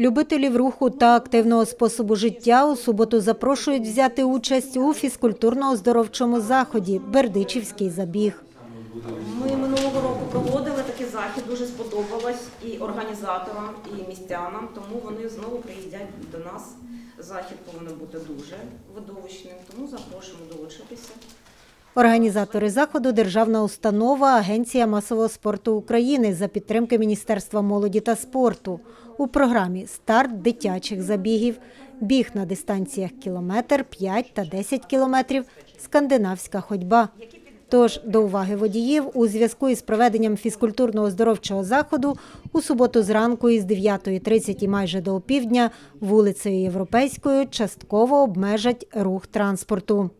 Любителів руху та активного способу життя у суботу запрошують взяти участь у фізкультурно-оздоровчому заході Бердичівський забіг. Ми минулого року проводили такий захід, дуже сподобалось і організаторам, і містянам, тому вони знову приїздять до нас. Захід повинен бути дуже видовищним, тому запрошуємо долучитися. Організатори заходу державна установа Агенція масового спорту України за підтримки Міністерства молоді та спорту. У програмі старт дитячих забігів, біг на дистанціях кілометр, 5 та 10 кілометрів, скандинавська ходьба. Тож до уваги водіїв у зв'язку із проведенням фізкультурно-оздоровчого заходу у суботу зранку із 9.30 і майже до опівдня вулицею Європейською частково обмежать рух транспорту.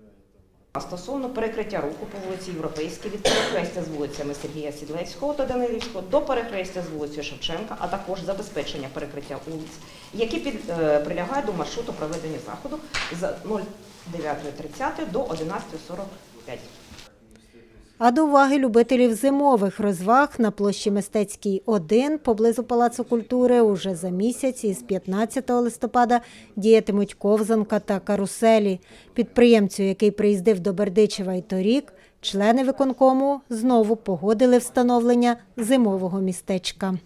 А стосовно перекриття руху по вулиці Європейській від перехрестя з вулицями Сергія Сідлецького та Данилівського до перехрестя з вулицею Шевченка, а також забезпечення перекриття вулиць, які під, е, прилягають до маршруту проведення заходу з 09.30 до 11.45. А до уваги любителів зимових розваг на площі Мистецькій 1 поблизу Палацу культури уже за місяць із 15 листопада діятимуть ковзанка та каруселі. Підприємцю, який приїздив до Бердичева й торік, члени виконкому знову погодили встановлення зимового містечка.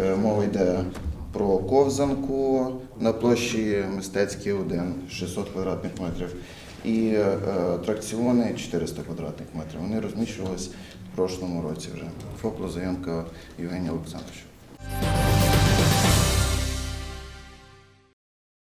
Е, Мова йде про ковзанку на площі мистецькій 1, 600 квадратних метрів, і е, тракціони 400 квадратних метрів. Вони розміщувалися в прошлому році вже. Фоклозайомка Євгенія Олександровича.